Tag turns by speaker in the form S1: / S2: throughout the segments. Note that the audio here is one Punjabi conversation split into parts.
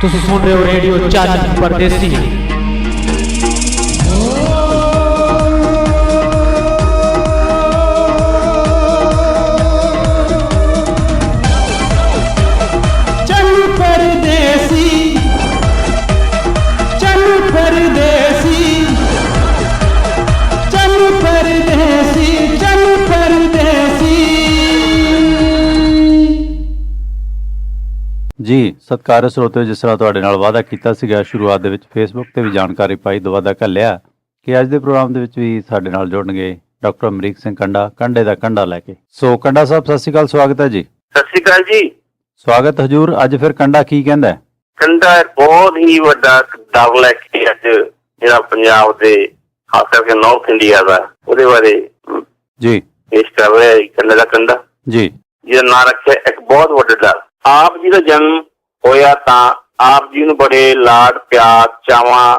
S1: ਤੁਸੀਂ ਸੁਣ ਰਹੇ ਹੋ ਰੇਡੀਓ ਚੱਜ ਪਰਦੇਸੀ।
S2: ਜੀ ਸਤਿਕਾਰਯੋਗ ਸਰੋਤਿਓ ਜਿਸ ਤਰ੍ਹਾਂ ਤੁਹਾਡੇ ਨਾਲ ਵਾਅਦਾ ਕੀਤਾ ਸੀਗਾ ਸ਼ੁਰੂਆਤ ਦੇ ਵਿੱਚ ਫੇਸਬੁੱਕ ਤੇ ਵੀ ਜਾਣਕਾਰੀ ਪਾਈ ਦੁਆਦਾ ਘੱਲਿਆ ਕਿ ਅੱਜ ਦੇ ਪ੍ਰੋਗਰਾਮ ਦੇ ਵਿੱਚ ਵੀ ਸਾਡੇ ਨਾਲ ਜੁੜਨਗੇ ਡਾਕਟਰ ਅਮਰੀਕ ਸਿੰਘ ਕੰਡਾ ਕੰਡੇ ਦਾ ਕੰਡਾ ਲੈ ਕੇ। ਸੋ ਕੰਡਾ ਸਾਹਿਬ ਸਤਿ ਸ਼੍ਰੀ ਅਕਾਲ ਸਵਾਗਤ ਹੈ ਜੀ।
S3: ਸਤਿ ਸ਼੍ਰੀ ਅਕਾਲ ਜੀ।
S2: ਸਵਾਗਤ ਹਜੂਰ ਅੱਜ ਫਿਰ ਕੰਡਾ ਕੀ ਕਹਿੰਦਾ?
S3: ਕੰਡਾ ਬਹੁਤ ਹੀ ਵੱਡਾ ਦਾਅ ਲੈ ਕੇ ਅੱਜ ਜਿਹੜਾ ਪੰਜਾਬ ਦੇ ਖਾਸ ਕਰਕੇ ਨਾਰਥ ਇੰਡੀਆ ਦਾ ਉਹਦੇ ਬਾਰੇ
S2: ਜੀ।
S3: ਪੇਸ਼ ਕਰ ਰਿਹਾ ਕੰਡਾ ਦਾ ਕੰਡਾ।
S2: ਜੀ।
S3: ਜਿਹਦਾ ਨਾਂ ਰੱਖਿਆ ਇੱਕ ਬਹੁਤ ਵੱਡਾ ਡਰ। ਆਪ ਜੀ ਦਾ ਜਨਮ ਹੋਇਆ ਤਾਂ ਆਪ ਜੀ ਨੂੰ ਬੜੇ ਲਾਡ, ਪਿਆਰ, ਚਾਵਾਂ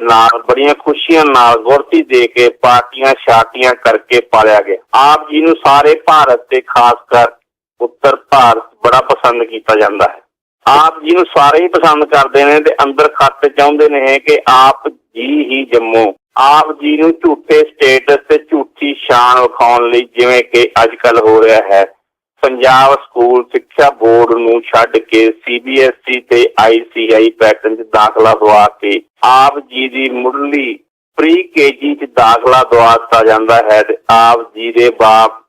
S3: ਨਾਲ, ਬੜੀਆਂ ਖੁਸ਼ੀਆਂ ਨਾਲ ਗੁਰਤੀ ਦੇ ਕੇ ਪਾਰਟੀਆਂ ਸ਼ਾਟੀਆਂ ਕਰਕੇ ਪਾਲਿਆ ਗਿਆ। ਆਪ ਜੀ ਨੂੰ ਸਾਰੇ ਭਾਰਤ ਤੇ ਖਾਸ ਕਰ ਉੱਤਰ ਭਾਰਤ ਬੜਾ ਪਸੰਦ ਕੀਤਾ ਜਾਂਦਾ ਹੈ। ਆਪ ਜੀ ਨੂੰ ਸਾਰੇ ਹੀ ਪਸੰਦ ਕਰਦੇ ਨੇ ਤੇ ਅੰਦਰ ਖੱਤ ਚਾਹੁੰਦੇ ਨੇ ਕਿ ਆਪ ਜੀ ਹੀ ਜੰਮੋ। ਆਪ ਜੀ ਨੂੰ ਝੂਠੇ ਸਟੇਟਸ ਤੇ ਝੂਠੀ ਸ਼ਾਨ ਵਿਖਾਉਣ ਲਈ ਜਿਵੇਂ ਕਿ ਅੱਜ ਕੱਲ ਹੋ ਰਿਹਾ ਹੈ। ਪੰਜਾਬ ਸਕੂਲ ਸਿੱਖਿਆ ਬੋਰਡ ਨੂੰ ਛੱਡ ਕੇ ਸੀਬੀਐਸਈ ਤੇ ਆਈਸੀਆਈ ਪੈਟਰਨ 'ਚ ਦਾਖਲਾ ਦਵਾ ਕੇ ਆਪ ਜੀ ਦੀ ਮੁੱਢਲੀ ਪ੍ਰੀ ਕੇਜੀ 'ਚ ਦਾਖਲਾ ਦਵਾ ਦਿੱਤਾ ਜਾਂਦਾ ਹੈ ਤੇ ਆਪ ਜੀ ਦੇ ਬਾਪ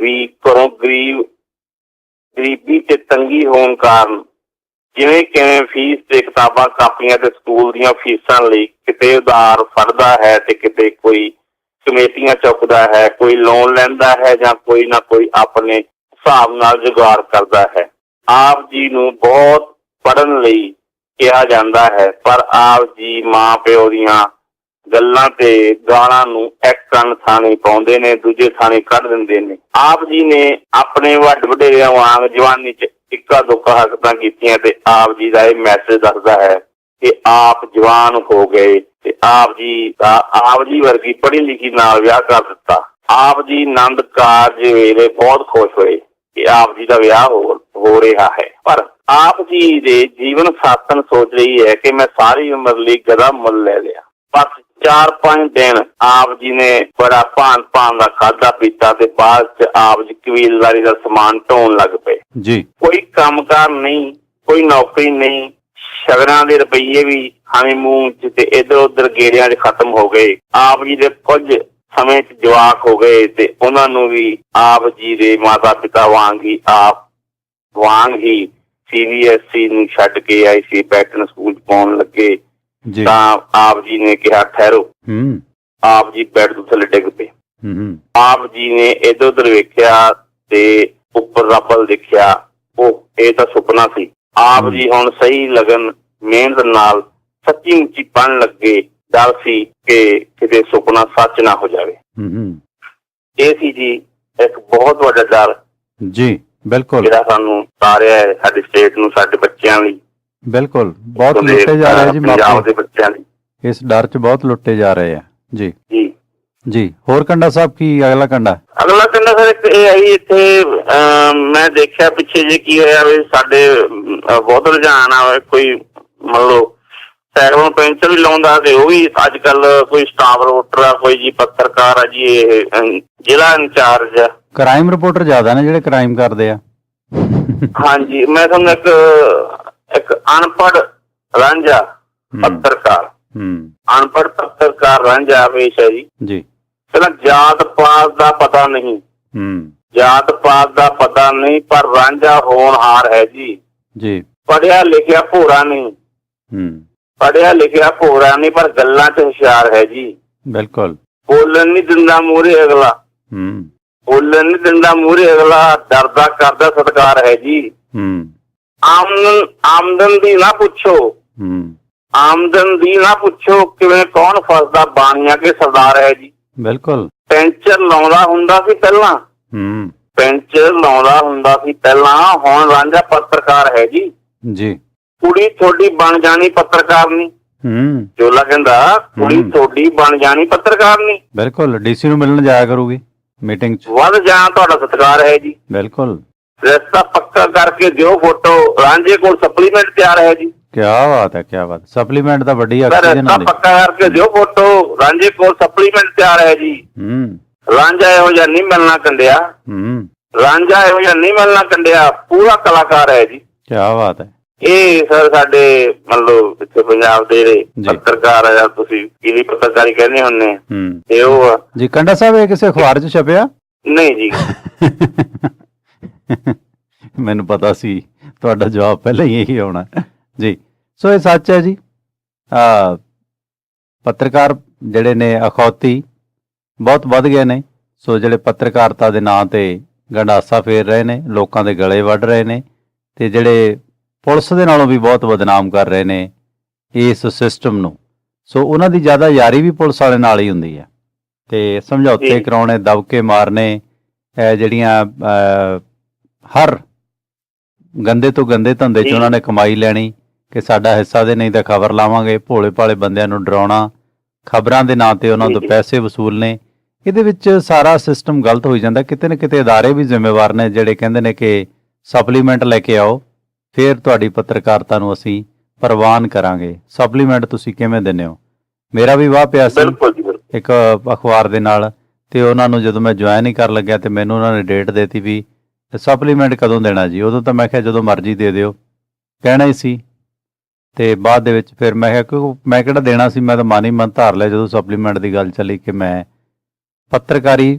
S3: ਵੀ ਘਰੋਂ ਗਰੀਬ, ਗਰੀਬੀ ਤੇ ਤੰਗੀ ਹੋਣ ਕਾਰਨ ਜਿਵੇਂ ਕਿਵੇਂ ਫੀਸ ਤੇ ਕਿਤਾਬਾਂ, ਕਾਪੀਆਂ ਤੇ ਸਕੂਲ ਦੀਆਂ ਫੀਸਾਂ ਲਈ ਕਿਤੇ ਉਧਾਰ ਫੜਦਾ ਹੈ ਤੇ ਕਿਤੇ ਕੋਈ ਕਮੇਟੀਆਂ ਚੁੱਕਦਾ ਹੈ, ਕੋਈ ਲੋਨ ਲੈਂਦਾ ਹੈ ਜਾਂ ਕੋਈ ਨਾ ਕੋਈ ਆਪਣੇ ਹਿਸਾਬ ਨਾਲ ਜੁਗਾੜ ਕਰਦਾ ਹੈ। ਆਪ ਜੀ ਨੂੰ ਬਹੁਤ ਪੜਨ ਲਈ ਕਿਹਾ ਜਾਂਦਾ ਹੈ, ਪਰ ਆਪ ਜੀ ਮਾਂ ਪਿਓ ਦੀਆਂ ਗੱਲਾਂ ਤੇ ਗਾਲਾਂ ਨੂੰ ਇੱਕ ਕੰਨ ਥਾਣੇ ਪਾਉਂਦੇ ਨੇ, ਦੂਜੇ ਥਾਣੇ ਕੱਢ ਦਿੰਦੇ ਨੇ। ਆਪ ਜੀ ਨੇ ਆਪਣੇ ਵੱਡ ਵਡੇਰਿਆਂ ਵਾਂਗ ਜਵਾਨੀ 'ਚ ਇੱਕਾ ਦੁੱਕਾ ਹਰਕਤਾਂ ਕੀਤੀਆਂ ਤੇ ਆਪ ਜੀ ਦਾ ਇਹ ਮੈਸੇਜ ਦੱਸਦਾ ਹੈ ਕਿ ਆਪ ਜਵਾਨ ਹੋ ਗਏ। ਤੇ ਆਪ ਜੀ ਆਪ ਜੀ ਵਰਗੀ ਪੜ੍ਹੀ ਲਿਖੀ ਨਾਲ ਵਿਆਹ ਕਰ ਦਿੱਤਾ। ਆਪ ਜੀ ਆਨੰਦ ਕਾਰਜ ਵੇਲੇ ਬਹੁਤ ਖੁਸ਼ ਹੋਏ ਕਿ ਆਪ ਜੀ ਦਾ ਵਿਆਹ ਹੋ ਰਿਹਾ ਹੈ। ਪਰ ਆਪ ਜੀ ਦੇ ਜੀਵਨ ਸਾਥਣ ਸੋਚ ਰਹੀ ਹੈ ਕਿ ਮੈਂ ਸਾਰੀ ਉਮਰ ਲਈ ਗਦਾ ਮੁੱਲ ਲੈ ਲਿਆ। ਬਸ ਚਾਰ ਪੰਜ ਦਿਨ ਆਪ ਜੀ ਨੇ ਬੜਾ ਭਾਨ ਭਾਨ ਦਾ ਖਾਦਾ ਪੀਤਾ ਤੇ ਬਾਅਦ ਚ ਆਪ ਜੀ ਕਬੀਲਦਾਰੀ ਦਾ ਸਮਾਨ ਢੋਣ ਲੱਗ ਪਏ।
S2: ਜੀ।
S3: ਕੋਈ ਕੰਮਕਾਰ ਨਹੀਂ ਕੋਈ ਨੌਕਰੀ ਨਹੀਂ ਸ਼ਗਨਾਂ ਦੇ ਰੁਪਈਏ ਵੀ ਹਨੀਮੂਨ ਚ ਤੇ ਇਧਰ ਉਧਰ ਗੇੜਿਆਂ 'ਚ ਖਤਮ ਹੋ ਗਏ। ਆਪ ਜੀ ਦੇ ਕੁਝ ਸਮੇਂ 'ਚ ਜਵਾਕ ਹੋ ਗਏ ਤੇ ਉਹਨਾਂ ਨੂੰ ਵੀ ਆਪ ਜੀ ਦੇ ਮਾਤਾ ਪਿਤਾ ਵਾਂਗ ਹੀ ਆਪ ਵਾਂਗ ਹੀ ਸੀਬੀਐਸਈ ਨੂੰ ਛੱਡ ਕੇ ਆਈਸੀ ਪੈਟਰਨ ਸਕੂਲ ਪਾਉਣ ਲੱਗੇ।
S2: ਜੀ।
S3: ਤਾਂ ਆਪ ਜੀ ਨੇ ਕਿਹਾ ਠਹਿਰੋ।
S2: ਹੂੰ।
S3: ਆਪ ਜੀ ਬੈੱਡ ਤੋਂ ਥੱਲੇ ਡਿੱਗ ਪਏ।
S2: ਹੂੰ
S3: ਆਪ ਜੀ ਨੇ ਇਧਰ ਉਧਰ ਵੇਖਿਆ ਤੇ ਉੱਪਰ ਰੱਬ ਵੱਲ ਦੇਖਿਆ। ਉਹ ਇਹ ਤਾਂ ਸੁਪਨਾ ਸੀ। ਆਪ ਜੀ ਹੁਣ ਸਹੀ ਲਗਨ ਮਿਹਨਤ ਨਾਲ ਸੱਚੀ ਮੁੱਚੀ ਪੜਨ ਲੱਗੇ ਡਰ ਸੀ ਕਿ ਕਿਤੇ ਸੁਪਨਾ ਸੱਚ ਨਾ ਹੋ ਜਾਵੇ।
S2: ਹੂੰ ਹੂੰ।
S3: ਇਹ ਸੀ ਜੀ ਇੱਕ ਬਹੁਤ ਵੱਡਾ ਡਰ
S2: ਜੀ ਬਿਲਕੁਲ।
S3: ਜਿਹੜਾ ਸਾਨੂੰ ਤਾਰਿਆ ਹੈ ਸਾਡੀ ਸਟੇਟ ਨੂੰ ਸਾਡੇ ਬੱਚਿਆਂ ਲਈ।
S2: ਬਿਲਕੁਲ ਬਹੁਤ ਲੁੱਟੇ ਜਾ ਰਹੇ ਜੀ
S3: ਪੰਜਾਬ ਦੇ ਬੱਚਿਆਂ ਲਈ।
S2: ਇਸ ਡਰ 'ਚ ਬਹੁਤ ਲੁੱਟੇ ਜਾ ਰਹੇ ਆ। ਜੀ।
S3: ਜੀ।
S2: ਜੀ ਹੋਰ ਕੰਡਾ ਸਾਹਿਬ ਕੀ ਅਗਲਾ ਕੰਡਾ?
S3: ਅਗਲਾ ਕਹਿੰਦਾ ਸਰ ਇੱਕ ਇਹ ਆਈ ਇੱਥੇ ਮੈਂ ਦੇਖਿਆ ਪਿੱਛੇ ਜੇ ਕੀ ਹੋਇਆ ਵੀ ਸਾਡੇ ਬਹੁਤ ਰੁਝਾਨ ਆ ਕੋਈ ਮੰਨ ਲਓ ਸਾਈਕਲ ਪੈਂਚਰ ਵੀ ਲਾਉਂਦਾ ਤੇ ਉਹ ਵੀ ਅੱਜ ਕੱਲ ਕੋਈ ਸਟਾਫ ਰੋਟਰ ਆ ਕੋਈ ਜੀ ਪੱਤਰਕਾਰ ਆ ਜੀ ਇਹ ਜ਼ਿਲ੍ਹਾ ਇੰਚਾਰਜ ਆ।
S2: ਕ੍ਰਾਈਮ ਰਿਪੋਰਟਰ ਜ਼ਿਆਦਾ ਨੇ ਜਿਹੜੇ ਕ੍ਰਾਈਮ ਕਰਦੇ ਆ।
S3: ਹਾਂਜੀ ਮੈਂ ਤੁਹਾਨੂੰ ਇੱਕ ਇੱਕ ਅਨਪੜ੍ਹ ਰਾਂਝਾ। ਪੱਤਰਕਾਰ।
S2: ਹੂੰ।
S3: ਅਨਪੜ੍ਹ ਪੱਤਰਕਾਰ ਰਾਂਝਾ ਪੇਸ਼ ਹੈ ਜੀ।
S2: ਜੀ।
S3: ਕਹਿੰਦਾ ਜਾਤ ਪਾਤ ਦਾ ਪਤਾ ਨਹੀਂ।
S2: ਹੂੰ।
S3: ਜਾਤ ਪਾਤ ਦਾ ਪਤਾ ਨਹੀਂ ਪਰ ਰਾਂਝਾ ਹੋਣਹਾਰ ਹੈ ਜੀ।
S2: ਜੀ।
S3: ਪੜਿਆ ਲਿਖਿਆ ਭੋਰਾ ਨਹੀਂ।
S2: ਹੂੰ।
S3: ਪੜਿਆ ਲਿਖਿਆ ਭੋਰਾ ਨਹੀਂ ਪਰ ਗੱਲਾਂ 'ਚ ਹੁਸ਼ਿਆਰ ਹੈ ਜੀ।
S2: ਬਿਲਕੁਲ।
S3: ਬੋਲਣ ਨਹੀਂ ਦਿੰਦਾ ਮੂਹਰੇ ਅਗਲਾ।
S2: ਹੂੰ।
S3: ਬੋਲਣ ਨਹੀਂ ਦਿੰਦਾ ਮੂਹਰੇ ਅਗਲਾ ਡਰਦਾ ਕਰਦਾ ਸਤਕਾਰ ਹੈ ਜੀ।
S2: ਹੂੰ।
S3: ਆਮਦਨ ਆਮਦਨ ਦੀ ਨਾ ਪੁੱਛੋ।
S2: ਹੂੰ।
S3: ਆਮਦਨ ਦੀ ਨਾ ਪੁੱਛੋ ਕਿਵੇਂ ਕੌਣ ਫਸਦਾ ਬਾਣੀਆਂ ਕੇ ਸਰਦਾਰ ਹੈ ਜੀ।
S2: ਬਿਲਕੁਲ।
S3: ਪੈਂਚਰ ਲਾਉਂਦਾ ਹੁੰਦਾ ਸੀ ਪਹਿਲਾਂ।
S2: ਹੂੰ।
S3: ਪੈਂਚਰ ਲਾਉਂਦਾ ਹੁੰਦਾ ਸੀ ਪਹਿਲਾਂ। ਹੁਣ ਰਾਂਝਾ ਪੱਤਰਕਾਰ ਹੈ ਜੀ।
S2: ਜੀ।
S3: ਕੁੜੀ ਤੁਹਾਡੀ ਬਣ ਜਾਣੀ ਪੱਤਰਕਾਰ ਨਹੀਂ
S2: ਹੂੰ।
S3: ਜੋਲਾ ਕਹਿੰਦਾ ਕੁੜੀ। ਤੁਹਾਡੀ ਬਣ ਜਾਣੀ ਪੱਤਰਕਾਰ ਨਹੀਂ
S2: ਬਿਲਕੁਲ। ਡੀਸੀ ਨੂੰ ਮਿਲਣ ਜਾਇਆ ਕਰੂਗੀ ਮੀਟਿੰਗ 'ਚ।
S3: ਵੱਧ ਜਾਂ ਤੁਹਾਡਾ ਸਤਿਕਾਰ ਹੈ ਜੀ।
S2: ਬਿਲਕੁਲ।
S3: ਰਸਤਾ ਪੱਕਾ ਕਰਕੇ ਦਿਓ ਫੋਟੋ। ਰਾਂਝੇ ਕੋਲ ਸਪਲੀਮੈਂਟ ਤਿਆਰ ਹੈ ਜੀ।
S2: ਕੀ ਬਾਤ ਹੈ ਕੀ ਬਾਤ ਸਪਲੀਮੈਂਟ ਤਾਂ ਵੱਡੀ
S3: ਸਰ
S2: ਆਕਸੀਜਨ
S3: ਰਸਤਾ
S2: ਹੁੰਦੀ
S3: ਪੱਕਾ ਕਰਕੇ ਦਿਓ ਫੋਟੋ ਰਾਂਝੇ ਕੋਲ ਸਪਲੀਮੈਂਟ ਤਿਆਰ ਹੈ ਜੀ।
S2: ਹੂੰ।
S3: ਰਾਂਝਾ ਇਹੋ ਜਿਹਾ ਨਹੀਂ ਮਿਲਣਾ ਕੰਡਿਆ।
S2: ਹੂੰ।
S3: ਰਾਂਝਾ ਇਹੋ ਜਿਹਾ ਨਹੀਂ ਮਿਲਣਾ ਕੰਡਿਆ ਪੂਰਾ ਕਲਾਕਾਰ ਹੈ ਜੀ।
S2: ਕੀ ਬਾਤ ਹੈ।
S3: ਇਹ ਸਰ ਸਾਡੇ ਮੰਨ ਲਓ ਇੱਥੇ ਪੰਜਾਬ ਦੇ
S2: ਜੀ।
S3: ਪੱਤਰਕਾਰ ਆ ਜਾਂ ਤੁਸੀਂ ਕਿਹਦੀ ਪੱਤਰਕਾਰੀ ਕਹਿੰਦੇ ਹੁੰਦੇ ਆ,
S2: ਹੂੰ।
S3: ਤੇ ਉਹ ਆ।
S2: ਜੀ ਕੰਡਾ ਸਾਹਿਬ ਇਹ ਕਿਸੇ ਅਖਬਾਰ 'ਚ ਛਪਿਆ?
S3: ਨਹੀਂ ਜੀ।
S2: ਮੈਨੂੰ ਪਤਾ ਸੀ ਤੁਹਾਡਾ ਜਵਾਬ ਪਹਿਲਾਂ ਹੀ ਇਹੀ ਆਉਣਾ। ਜੀ। ਸੋ ਇਹ ਸੱਚ ਹੈ ਜੀ ਆ ਪੱਤਰਕਾਰ ਜਿਹੜੇ ਨੇ ਅਖੌਤੀ ਬਹੁਤ ਵੱਧ ਗਏ ਨੇ ਸੋ ਜਿਹੜੇ ਪੱਤਰਕਾਰਤਾ ਦੇ ਨਾਂ ਤੇ ਗੰਡਾਸਾ ਫੇਰ ਰਹੇ ਨੇ ਲੋਕਾਂ ਦੇ ਗਲੇ ਵੱਢ ਰਹੇ ਨੇ ਤੇ ਜਿਹੜੇ ਪੁਲਿਸ ਦੇ ਨਾਲੋਂ ਵੀ ਬਹੁਤ ਬਦਨਾਮ ਕਰ ਰਹੇ ਨੇ ਇਸ ਸਿਸਟਮ ਨੂੰ ਸੋ ਉਹਨਾਂ ਦੀ ਜ਼ਿਆਦਾ ਯਾਰੀ ਵੀ ਪੁਲਿਸ ਵਾਲੇ ਨਾਲ ਹੀ ਹੁੰਦੀ ਹੈ ਤੇ ਸਮਝੌਤੇ। ਕਰਾਉਣੇ ਦਬਕੇ ਮਾਰਨੇ ਇਹ ਜਿਹੜੀਆਂ ਹਰ ਗੰਦੇ ਤੋਂ ਗੰਦੇ ਧੰਦੇ 'ਚ। ਉਹਨਾਂ ਨੇ ਕਮਾਈ ਲੈਣੀ ਕਿ ਸਾਡਾ ਹਿੱਸਾ ਦੇ ਨਹੀਂ ਤਾਂ ਖਬਰ ਲਾਵਾਂਗੇ ਭੋਲੇ ਭਾਲੇ ਬੰਦਿਆਂ ਨੂੰ ਡਰਾਉਣਾ ਖਬਰਾਂ ਦੇ ਨਾਂ ਤੇ ਉਹਨਾਂ ਤੋਂ। ਪੈਸੇ ਵਸੂਲਨੇ ਇਹਦੇ ਵਿੱਚ ਸਾਰਾ ਸਿਸਟਮ ਗਲਤ ਹੋਈ ਜਾਂਦਾ। ਕਿਤੇ ਨਾ ਕਿਤੇ ਅਦਾਰੇ ਵੀ ਜ਼ਿੰਮੇਵਾਰ ਨੇ ਜਿਹੜੇ ਕਹਿੰਦੇ ਨੇ ਕਿ ਸਪਲੀਮੈਂਟ ਲੈ ਕੇ ਆਓ ਫਿਰ ਤੁਹਾਡੀ ਪੱਤਰਕਾਰਤਾ ਨੂੰ ਅਸੀਂ ਪ੍ਰਵਾਨ ਕਰਾਂਗੇ। ਸਪਲੀਮੈਂਟ ਤੁਸੀਂ ਕਿਵੇਂ ਦਿੰਦੇ ਹੋ? ਮੇਰਾ ਵੀ ਵਾਹ ਪਿਆ ਸੀ। ਇੱਕ ਅਖਬਾਰ ਦੇ ਨਾਲ ਤੇ ਉਹਨਾਂ ਨੂੰ ਜਦੋਂ ਮੈਂ ਜੁਆਇਨ ਹੀ ਕਰਨ ਲੱਗਿਆ ਤੇ ਮੈਨੂੰ ਉਹਨਾਂ ਨੇ ਡੇਟ ਦੇਤੀ ਵੀ ਸਪਲੀਮੈਂਟ ਕਦੋਂ ਦੇਣਾ ਜੀ? ਉਦੋਂ ਤਾਂ ਮੈਂ ਕਿਹਾ ਜਦੋਂ ਮਰਜ਼ੀ ਦੇ ਦਿਓ। ਕਹਿਣਾ ਹੀ ਸੀ। ਤੇ ਬਾਅਦ ਦੇ ਵਿੱਚ ਫਿਰ ਮੈਂ ਕਿਹਾ ਕਿ ਮੈਂ ਕਿਹੜਾ ਦੇਣਾ ਸੀ? ਮੈਂ ਤਾਂ ਮਨ ਹੀ ਮਨ ਧਾਰ ਲਿਆ ਜਦੋਂ ਸਪਲੀਮੈਂਟ ਦੀ ਗੱਲ ਚੱਲੀ ਕਿ ਮੈਂ ਪੱਤਰਕਾਰੀ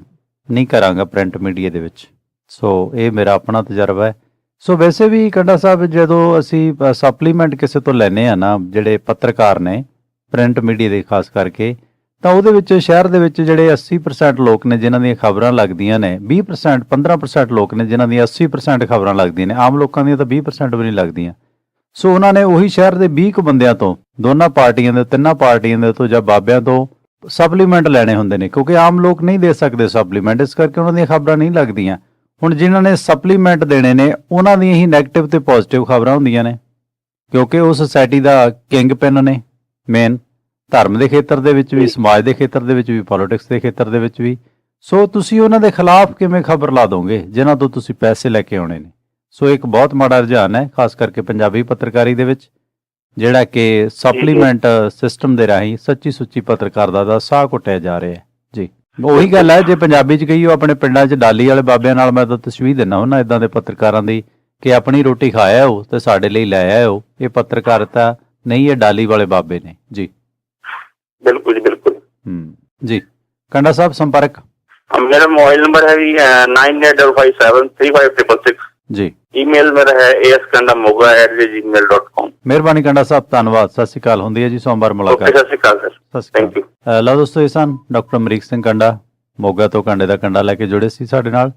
S2: ਨਹੀਂ ਕਰਾਂਗਾ ਪ੍ਰਿੰਟ ਮੀਡੀਆ ਦੇ ਵਿੱਚ। ਸੋ ਇਹ ਮੇਰਾ ਆਪਣਾ ਤਜਰਬਾ ਹੈ। ਸੋ ਵੈਸੇ ਵੀ ਕੰਡਾ ਸਾਹਿਬ, ਜਦੋਂ ਅਸੀਂ ਸਪਲੀਮੈਂਟ ਕਿਸੇ ਤੋਂ ਲੈਨੇ ਆ ਨਾ, ਜਿਹੜੇ ਪੱਤਰਕਾਰ ਨੇ ਪ੍ਰਿੰਟ ਮੀਡੀਆ ਦੇ ਖਾਸ ਕਰਕੇ, ਤਾਂ ਉਹਦੇ ਵਿੱਚ ਸ਼ਹਿਰ ਦੇ ਵਿੱਚ ਜਿਹੜੇ 80% ਲੋਕ ਨੇ ਜਿਨ੍ਹਾਂ ਦੀਆਂ ਖਬਰਾਂ ਲੱਗਦੀਆਂ ਨੇ 20% 15% ਲੋਕ ਨੇ ਜਿਨ੍ਹਾਂ ਦੀਆਂ 80% ਖਬਰਾਂ ਲੱਗਦੀਆਂ ਨੇ, ਆਮ ਲੋਕਾਂ ਦੀਆਂ ਤਾਂ 20% ਵੀ ਨਹੀਂ ਲੱਗਦੀਆਂ। ਸੋ ਉਹਨਾਂ ਨੇ ਉਹੀ ਸ਼ਹਿਰ ਦੇ 20 ਕੁ ਬੰਦਿਆਂ ਤੋਂ, ਦੋਨਾਂ ਪਾਰਟੀਆਂ ਦੇ, ਤਿੰਨਾਂ ਪਾਰਟੀਆਂ ਦੇ ਤੋਂ ਜਾਂ ਬਾਬਿਆਂ ਤੋਂ ਸਪਲੀਮੈਂਟ ਲੈਣੇ ਹੁੰਦੇ ਨੇ, ਕਿਉਂਕਿ ਆਮ ਲੋਕ ਨਹੀਂ ਦੇ ਸਕਦੇ ਸਪਲੀਮੈਂਟ ਇਸ ਕਰਕੇ ਉਹਨਾਂ ਦੀਆਂ ਖਬਰਾਂ ਨਹੀਂ ਲੱਗਦੀਆਂ। ਹੁਣ ਜਿਨ੍ਹਾਂ ਨੇ ਸਪਲੀਮੈਂਟ ਦੇਣੇ ਨੇ, ਉਹਨਾਂ ਦੀਆਂ ਹੀ 네ਗੇਟਿਵ ਤੇ ਪੋਜ਼ਿਟਿਵ ਖਬਰਾਂ ਹੁੰਦੀਆਂ ਨੇ, ਕਿਉਂਕਿ ਉਹ ਸੋਸਾਇਟੀ ਦਾ ਕਿੰਗ ਪਿਨ ਨੇ ਮੇਨ ਧਰਮ ਦੇ ਖੇਤਰ ਦੇ ਵਿੱਚ ਵੀ, ਸਮਾਜ ਦੇ ਖੇਤਰ ਦੇ ਵਿੱਚ ਵੀ ਪੋਲਿਟਿਕਸ ਦੇ ਖੇਤਰ ਦੇ ਵਿੱਚ ਵੀ। ਸੋ ਤੁਸੀਂ ਉਹਨਾਂ ਦੇ ਖਿਲਾਫ ਕਿਵੇਂ ਖਬਰ ਲਾ ਦੋਗੇ, ਜਿਨ੍ਹਾਂ ਤੋਂ ਤੁਸੀਂ ਪੈਸੇ ਲੈ ਕੇ ਆਉਣੇ ਨੇ? ਸੋ ਇੱਕ ਬਹੁਤ ਮਾੜਾ ਰੁਝਾਨ ਹੈ ਖਾਸ ਕਰਕੇ ਪੰਜਾਬੀ ਪੱਤਰਕਾਰੀ ਦੇ ਵਿੱਚ ਜਿਹੜਾ ਕਿ ਸਪਲੀਮੈਂਟ ਸਿਸਟਮ ਦੇ ਰਾਹੀਂ ਸੱਚੀ ਸੁੱਚੀ ਪੱਤਰਕਾਰਤਾ ਦਾ ਸਾਹ ਘੁੱਟਿਆ ਜਾ ਰਿਹਾ ਹੈ। ਜੀ। ਉਹੀ ਗੱਲ ਹੈ ਜੇ ਪੰਜਾਬੀ ਚ ਕਹੀ ਉਹ ਆਪਣੇ ਪਿੰਡਾਂ 'ਚ ਡਾਲੀ ਵਾਲੇ ਬਾਬਿਆਂ ਨਾਲ ਮੈਂ ਤਾਂ ਤਸਵੀਰ ਦਿੰਦਾ ਹੁੰਦਾ ਇਦਾਂ ਦੇ ਪੱਤਰਕਾਰਾਂ ਦੀ ਕਿ ਆਪਣੀ ਰੋਟੀ ਖਾਇਆ ਉਹ ਤੇ ਸਾਡੇ ਲਈ ਲੈ ਆਇਆ ਉਹ ਇਹ ਪੱਤਰਕਾਰਤਾ ਨਹੀਂ ਇਹ ਡਾਲੀ ਵਾਲੇ ਬਾਬੇ ਨੇ। ਜੀ।
S3: ਬਿਲਕੁਲ ਜੀ ਬਿਲਕੁਲ।
S2: ਹੂੰ ਜੀ। ਕੰਡਾ ਸਾਹਿਬ ਸੰਪਰਕ।
S3: ਮੇਰਾ ਮੋਬਾਈਲ ਨੰਬਰ ਹੈ ਵੀ 9857355666
S2: ਜੀ।
S3: ਈਮੇਲ ਮੇਰਾ ਹੈ askandammoga@gmail.com
S2: ਮਿਹਰਬਾਨੀ ਕੰਡਾ ਸਾਹਿਬ ਧੰਨਵਾਦ। ਸਤਿ ਸ਼੍ਰੀ ਅਕਾਲ ਹੁੰਦੀ ਹੈ ਜੀ ਸੋਮਵਾਰ
S3: ਓਕੇ
S2: ਮੁਲਾਕਾਤ।
S3: ਸਤਿ ਸ਼੍ਰੀ ਅਕਾਲ ਸਰ।
S2: ਸਤਿ ਸ਼੍ਰੀ
S3: Thank
S2: ਅਕਾਲ। ਅ, ਲਓ ਦੋਸਤੋ ਇਹ ਸਨ ਡਾਕਟਰ ਅਮਰੀਕ ਸਿੰਘ ਕੰਡਾ ਮੋਗਾ ਤੋਂ ਕੰਡੇ ਦਾ ਕੰਡਾ ਲੈ ਕੇ ਜੁੜੇ ਸੀ ਸਾਡੇ ਨਾਲ।